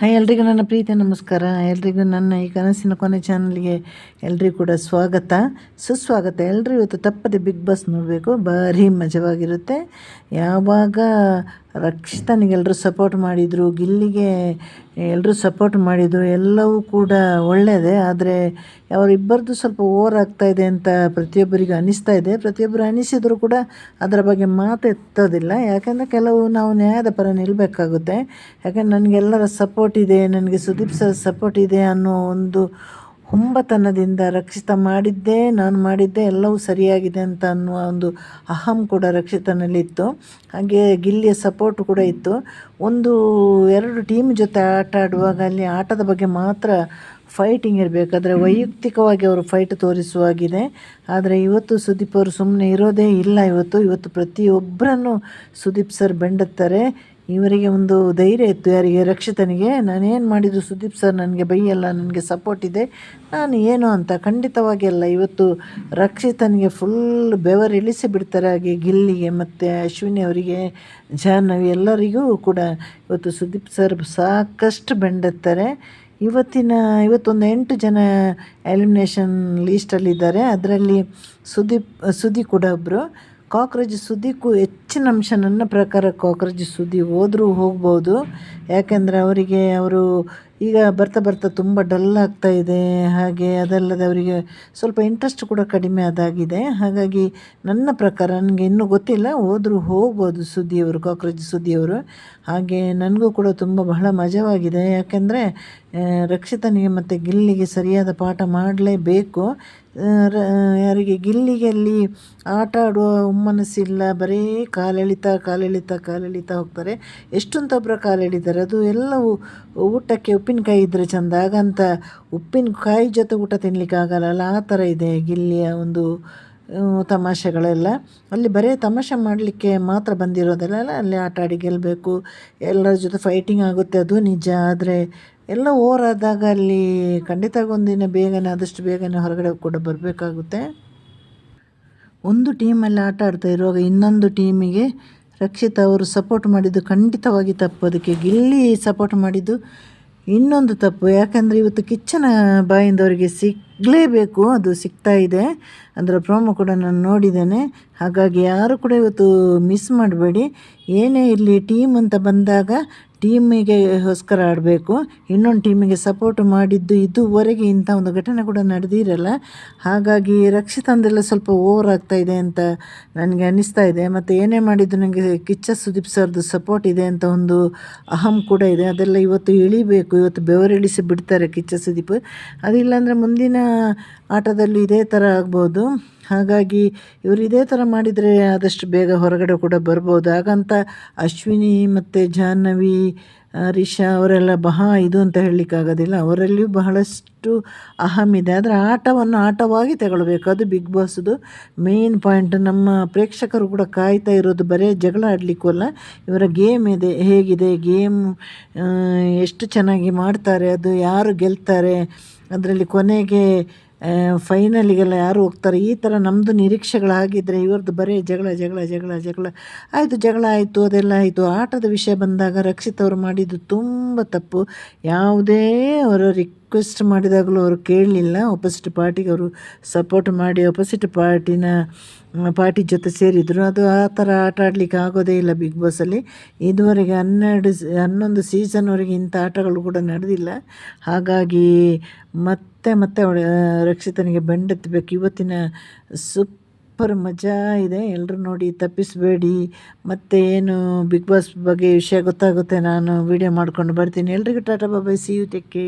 Hi, ಎಲ್ರಿಗೂ ನನ್ನ ಪ್ರೀತಿ ನಮಸ್ಕಾರ. ಎಲ್ರಿಗೂ ನನ್ನ ಈ ಕನಸಿನ ಕೊನೆ ಚಾನಲ್ಗೆ ಎಲ್ರಿಗೂ ಕೂಡ ಸ್ವಾಗತ. ಸುಸ್ವಾಗತ. ಎಲ್ಲರೂ ಇವತ್ತು ತಪ್ಪದೆ ಬಿಗ್ ಬಾಸ್ ನೋಡಬೇಕು. ಭಾರಿ ಮಜವಾಗಿರುತ್ತೆ. ಯಾವಾಗ ರಕ್ಷಿತನಿಗೆ ಎಲ್ಲರೂ ಸಪೋರ್ಟ್ ಮಾಡಿದರು, ಗಿಲ್ಲಿಗೆ ಎಲ್ಲರೂ ಸಪೋರ್ಟ್ ಮಾಡಿದರು, ಎಲ್ಲವೂ ಕೂಡ ಒಳ್ಳೆಯದೇ ಆದರೆ ಅವರಿಬ್ಬರದ್ದು ಸ್ವಲ್ಪ ಓವರ್ ಆಗ್ತಾ ಇದೆ ಅಂತ ಪ್ರತಿಯೊಬ್ಬರಿಗೂ ಅನಿಸ್ತಾ ಇದೆ. ಪ್ರತಿಯೊಬ್ಬರು ಅನಿಸಿದರೂ ಕೂಡ ಅದರ ಬಗ್ಗೆ ಮಾತು ಎತ್ತೋದಿಲ್ಲ. ಯಾಕೆಂದರೆ ಕೆಲವು ನಾವು ನ್ಯಾಯದ ಪರ ನಿಲ್ಲಬೇಕಾಗುತ್ತೆ ಯಾಕಂದ್ರೆ ನನಗೆಲ್ಲರ ಸಪೋರ್ಟ್ ಇದೆ, ನನಗೆ ಸುದೀಪ್ ಸರ್ ಸಪೋರ್ಟ್ ಇದೆ ಅನ್ನೋ ಒಂದು ಹುಂಬತನದಿಂದ ರಕ್ಷಿತ ಮಾಡಿದ್ದೇ, ನಾನು ಮಾಡಿದ್ದೆ ಎಲ್ಲವೂ ಸರಿಯಾಗಿದೆ ಅಂತ ಅನ್ನುವ ಒಂದು ಅಹಂ ಕೂಡ ರಕ್ಷಿತನಲ್ಲಿತ್ತು. ಹಾಗೆ ಗಿಲ್ಲಿಯ ಸಪೋರ್ಟ್ ಕೂಡ ಇತ್ತು. ಒಂದು ಎರಡು ಟೀಮ್ ಜೊತೆ ಆಟ ಆಡುವಾಗ ಅಲ್ಲಿ ಆಟದ ಬಗ್ಗೆ ಮಾತ್ರ ಫೈಟಿಂಗ್ ಇರಬೇಕಾದ್ರೆ ವೈಯಕ್ತಿಕವಾಗಿ ಅವರು ಫೈಟ್ ತೋರಿಸುವಾಗಿದೆ ಆದರೆ ಇವತ್ತು ಸುದೀಪ್ ಅವರು ಸುಮ್ಮನೆ ಇರೋದೇ ಇಲ್ಲ. ಇವತ್ತು ಇವತ್ತು ಪ್ರತಿಯೊಬ್ಬರನ್ನು ಸುದೀಪ್ ಸರ್ ಬೆಂಡುತ್ತಾರೆ. ಇವರಿಗೆ ಒಂದು ಧೈರ್ಯ ಇತ್ತು, ಯಾರಿಗೆ? ರಕ್ಷಿತನಿಗೆ. ನಾನೇನು ಮಾಡಿದ್ರು ಸುದೀಪ್ ಸರ್ ನನಗೆ ಬೈಯಲ್ಲ, ನನಗೆ ಸಪೋರ್ಟ್ ಇದೆ. ನಾನು ಏನು ಅಂತ ಖಂಡಿತವಾಗಿ ಅಲ್ಲ. ಇವತ್ತು ರಕ್ಷಿತನಿಗೆ ಫುಲ್ ಬೆವರಿಳಿಸಿ ಬಿಡ್ತಾರೆ ಹಾಗೆ ಗಿಲ್ಲಿಗೆ ಮತ್ತು ಅಶ್ವಿನಿ ಅವರಿಗೆ, ಜಾಹ್ನವಿ ಎಲ್ಲರಿಗೂ ಕೂಡ. ಇವತ್ತು ಸುದೀಪ್ ಸರ್ ಸಾಕಷ್ಟು ಬೆಂಡೆತ್ತಾರೆ. ಇವತ್ತಿನ, ಇವತ್ತೊಂದು ಎಂಟು ಜನ ಎಲಿಮಿನೇಷನ್ ಲೀಸ್ಟಲ್ಲಿದ್ದಾರೆ ಅದರಲ್ಲಿ ಸುದೀಪ್, ಸುದಿ ಕೂಡ ಒಬ್ಬರು ಕಾಕ್ರೋಚ್ ಸುದ್ದಿಗೂ ಹೆಚ್ಚಿನ ಅಂಶ ನನ್ನ ಪ್ರಕಾರ ಕಾಕ್ರೋಚ್ ಸುದ್ದಿ ಹೋದರೂ ಹೋಗ್ಬೋದು. ಯಾಕೆಂದರೆ ಅವರಿಗೆ ಅವರು ಈಗ ಬರ್ತಾ ಬರ್ತಾ ತುಂಬ ಡಲ್ ಆಗ್ತಾ ಇದೆ. ಹಾಗೆ ಅದಲ್ಲದೆ ಅವರಿಗೆ ಸ್ವಲ್ಪ ಇಂಟ್ರೆಸ್ಟ್ ಕೂಡ ಕಡಿಮೆ ಆದಾಗಿದೆ ಹಾಗಾಗಿ ನನ್ನ ಪ್ರಕಾರ ನನಗೆ ಇನ್ನೂ ಗೊತ್ತಿಲ್ಲ. ಹೋದರೂ ಹೋಗ್ಬೋದು ಸುದ್ದಿಯವರು, ಕಾಕ್ರೋಚ್ ಸುದ್ದಿಯವರು. ಹಾಗೆ ನನಗೂ ಕೂಡ ತುಂಬ ಬಹಳ ಮಜವಾಗಿದೆ. ಯಾಕೆಂದರೆ ರಕ್ಷಿತನಿಗೆ ಮತ್ತು ಗಿಲ್ಲಿಗೆ ಸರಿಯಾದ ಪಾಠ ಮಾಡಲೇಬೇಕು. ಯಾರಿಗೆ ಗಿಲ್ಲಿಗೆ ಅಲ್ಲಿ ಆಟ ಆಡುವ ಹುಮ್ಮನಸ್ಸಿಲ್ಲ, ಬರೀ ಕಾಲೆಳಿತ ಕಾಲೆಳಿತ, ಕಾಲೆಳಿತಾ ಹೋಗ್ತಾರೆ. ಎಷ್ಟೊಂದು ಒಬ್ಬರ ಕಾಲೆಳಿತಾರೆ? ಅದು ಎಲ್ಲವೂ ಊಟಕ್ಕೆ ಉಪ್ಪಿನಕಾಯಿ ಇದ್ದರೆ ಚೆಂದ. ಹಾಗಂತ ಉಪ್ಪಿನಕಾಯಿ ಜೊತೆ ಊಟ ತಿನ್ನಲಿಕ್ಕೆ ಆಗಲ್ಲ. ಆ ಥರ ಇದೆ ಗಿಲ್ಲಿಯ ಒಂದು ತಮಾಷೆಗಳೆಲ್ಲ. ಅಲ್ಲಿ ಬರೀ ತಮಾಷೆ ಮಾಡಲಿಕ್ಕೆ ಮಾತ್ರ ಬಂದಿರೋದಲ್ಲ. ಅಲ್ಲಿ ಆಟ ಆಡಿ ಗೆಲ್ಲಬೇಕು ಎಲ್ಲರ ಜೊತೆ ಫೈಟಿಂಗ್ ಆಗುತ್ತೆ. ಅದು ನಿಜ. ಆದರೆ ಎಲ್ಲ ಓವರ್ ಆದಾಗ ಅಲ್ಲಿ ಖಂಡಿತ ಒಂದಿನ ಬೇಗನೆ, ಆದಷ್ಟು ಬೇಗನೆ ಹೊರಗಡೆ ಕೂಡ ಬರಬೇಕಾಗುತ್ತೆ. ಒಂದು ಟೀಮಲ್ಲಿ ಆಟ ಆಡ್ತಾ ಇರುವಾಗ ಇನ್ನೊಂದು ಟೀಮಿಗೆ ರಕ್ಷಿತ ಅವರು ಸಪೋರ್ಟ್ ಮಾಡಿದ್ದು ಖಂಡಿತವಾಗಿ ತಪ್ಪು. ಅದಕ್ಕೆ ಗಿಲ್ಲಿ ಸಪೋರ್ಟ್ ಮಾಡಿದ್ದು ಇನ್ನೊಂದು ತಪ್ಪು. ಯಾಕಂದರೆ ಇವತ್ತು ಕಿಚ್ಚನ ಬಾಯಿಂದವರಿಗೆ ಸಿಗಲೇಬೇಕು, ಅದು ಸಿಗ್ತಾ ಇದೆ. ಅದರ ಪ್ರೋಮೋ ಕೂಡ ನಾನು ನೋಡಿದ್ದೇನೆ. ಹಾಗಾಗಿ ಯಾರು ಕೂಡ ಇವತ್ತು ಮಿಸ್ ಮಾಡಬೇಡಿ. ಏನೇ ಇರಲಿ ಟೀಮ್ ಅಂತ ಬಂದಾಗ ಟೀಮಿಗೆ ಹೊಸ್ಕರ ಆಡಬೇಕು. ಇನ್ನೊಂದು ಟೀಮಿಗೆ ಸಪೋರ್ಟ್ ಮಾಡಿದ್ದು ಇದುವರೆಗೆ ಇಂಥ ಒಂದು ಘಟನೆ ಕೂಡ ನಡೆದಿರಲ್ಲ. ಹಾಗಾಗಿ ರಕ್ಷಿತಂದೆಲ್ಲ ಸ್ವಲ್ಪ ಓವರ್ ಆಗ್ತಾ ಇದೆ ಅಂತ ನನಗೆ ಅನ್ನಿಸ್ತಾ ಇದೆ. ಮತ್ತು ಏನೇ ಮಾಡಿದ್ದು ನನಗೆ ಕಿಚ್ಚ ಸುದೀಪ್ ಸರ್ದು ಸಪೋರ್ಟ್ ಇದೆ ಅಂತ ಒಂದು ಅಹಂ ಕೂಡ ಇದೆ. ಅದೆಲ್ಲ ಇವತ್ತು ಇಳಿಬೇಕು. ಇವತ್ತು ಬೆವರಿಳಿಸಿ ಬಿಡ್ತಾರೆ ಕಿಚ್ಚ ಸುದೀಪ್. ಅದಿಲ್ಲಾಂದರೆ ಮುಂದಿನ ಆಟದಲ್ಲಿ ಇದೇ ಥರ ಆಗ್ಬೋದು. ಹಾಗಾಗಿ ಇವರು ಇದೇ ಥರ ಮಾಡಿದರೆ ಆದಷ್ಟು ಬೇಗ ಹೊರಗಡೆ ಕೂಡ ಬರ್ಬೋದು. ಹಾಗಂತ ಅಶ್ವಿನಿ ಮತ್ತು ಜಾಹ್ನವಿ ರಿಷಾ ಅವರೆಲ್ಲ ಬಹಾ ಇದು ಅಂತ ಹೇಳಲಿಕ್ಕಾಗೋದಿಲ್ಲ ಅವರಲ್ಲಿಯೂ ಬಹಳಷ್ಟು ಅಹಂ ಇದೆ. ಆದರೆ ಆಟವನ್ನು ಆಟವಾಗಿ ತಗೊಳ್ಬೇಕು. ಅದು ಬಿಗ್ ಬಾಸ್ದು ಮೇನ್ ಪಾಯಿಂಟ್ ನಮ್ಮ ಪ್ರೇಕ್ಷಕರು ಕೂಡ ಕಾಯ್ತಾ ಇರೋದು ಬರೀ ಜಗಳ ಆಡಲಿಕ್ಕೂ ಅಲ್ಲ. ಇವರ ಗೇಮ್ ಇದೆ, ಹೇಗಿದೆ ಗೇಮ್ ಎಷ್ಟು ಚೆನ್ನಾಗಿ ಮಾಡ್ತಾರೆ, ಅದು ಯಾರು ಗೆಲ್ತಾರೆ, ಅದರಲ್ಲಿ ಕೊನೆಗೆ ಫೈನಲಿಗೆಲ್ಲ ಯಾರು ಹೋಗ್ತಾರೆ? ಈ ಥರ ನಮ್ಮದು ನಿರೀಕ್ಷೆಗಳಾಗಿದ್ದರೆ ಇವ್ರದ್ದು ಬರೀ ಜಗಳ ಜಗಳ ಜಗಳ ಜಗಳ. ಆಯಿತು ಜಗಳ ಆಯಿತು, ಅದೆಲ್ಲ ಆಯಿತು. ಆಟದ ವಿಷಯ ಬಂದಾಗ ರಕ್ಷಿತ್ ಅವರು ಮಾಡಿದ್ದು ತುಂಬ ತಪ್ಪು. ಯಾವುದೇ ಅವರ ರಿಕ್ವೆಸ್ಟ್ ಮಾಡಿದಾಗಲೂ ಅವರು ಕೇಳಲಿಲ್ಲ. ಅಪೋಸಿಟ್ ಪಾರ್ಟಿಗೆ ಅವರು ಸಪೋರ್ಟ್ ಮಾಡಿ ಅಪೋಸಿಟ್ ಪಾರ್ಟಿನ ಪಾರ್ಟಿ ಜೊತೆ ಸೇರಿದರು. ಅದು ಆ ಥರ ಆಟ ಆಡಲಿಕ್ಕೆ ಆಗೋದೇ ಇಲ್ಲ ಬಿಗ್ ಬಾಸಲ್ಲಿ ಇದುವರೆಗೆ ಹನ್ನೆರಡು ಹನ್ನೊಂದು ಸೀಸನ್ವರೆಗೆ ಇಂಥ ಆಟಗಳು ಕೂಡ ನಡೆದಿಲ್ಲ. ಹಾಗಾಗಿ ಮತ್ತೆ ಮತ್ತೆ ಅವಳ ರಕ್ಷಿತನಿಗೆ ಬೆಂಡೆತ್ತಬೇಕು. ಇವತ್ತಿನ ಸೂಪರ್ ಮಜಾ ಇದೆ. ಎಲ್ಲರೂ ನೋಡಿ ತಪ್ಪಿಸಬೇಡಿ. ಮತ್ತೆ ಏನು ಬಿಗ್ ಬಾಸ್ ಬಗ್ಗೆ ವಿಷಯ ಗೊತ್ತಾಗುತ್ತೆ, ನಾನು ವಿಡಿಯೋ ಮಾಡ್ಕೊಂಡು ಬರ್ತೀನಿ. ಎಲ್ರಿಗೂ Tata bye bye see you tech